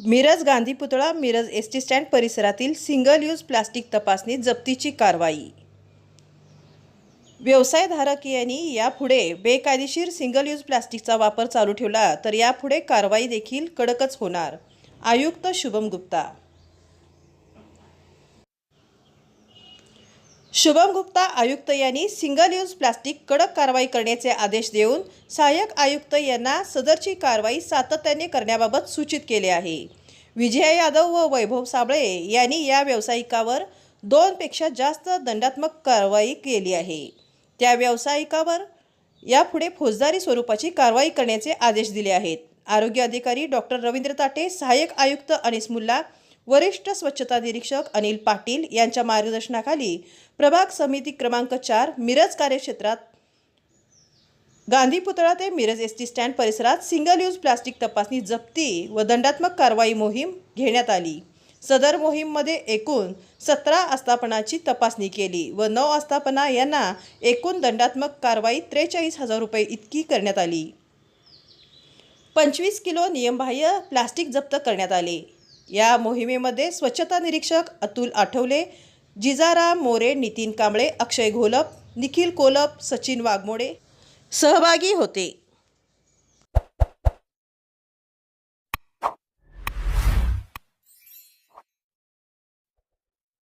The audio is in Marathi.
मिरज गांधी पुतळा मिरज एस टी स्टँड परिसरातील सिंगल यूज प्लास्टिक तपासणी जप्तीची कारवाई. व्यवसायधारक यांनी यापुढे बेकायदेशीर सिंगल यूज प्लास्टिकचा वापर चालू ठेवला तर यापुढे कारवाई देखील कडकच होणार. आयुक्त शुभम गुप्ता शुभम गुप्ता आयुक्त यांनी सिंगल यूज प्लास्टिक कडक कारवाई करण्याचे आदेश देऊन सहाय्यक आयुक्त यांना सदरची कारवाई सातत्याने करण्याबाबत सूचित केले आहे. विजया यादव व वैभव साबळे यांनी या व्यावसायिकावर दोनपेक्षा जास्त दंडात्मक कारवाई केली आहे. त्या व्यावसायिकावर यापुढे फौजदारी स्वरूपाची कारवाई करण्याचे आदेश दिले आहेत. आरोग्य अधिकारी डॉक्टर रवींद्र ताटे सहाय्यक आयुक्त अनिस मुल्ला वरिष्ठ स्वच्छता निरीक्षक अनिल पाटील यांच्या मार्गदर्शनाखाली प्रभाग समिती क्रमांक चार मिरज कार्यक्षेत्रात गांधी पुतळा ते मिरज एस टी स्टँड परिसरात सिंगल यूज प्लास्टिक तपासणी जप्ती व दंडात्मक कारवाई मोहीम घेण्यात आली. सदर मोहीममध्ये एकूण सतरा आस्थापनाची तपासणी केली व नऊ आस्थापना यांना एकूण दंडात्मक कारवाई त्रेचाळीस हजार रुपये इतकी करण्यात आली. पंचवीस किलो नियमबाह्य प्लास्टिक जप्त करण्यात आले. या मोहिमेमध्ये स्वच्छता निरीक्षक अतुल आठवले जिजाराम मोरे नितीन कांबळे अक्षय घोलप निखिल कोलप सचिन वाघमोडे सहभागी होते.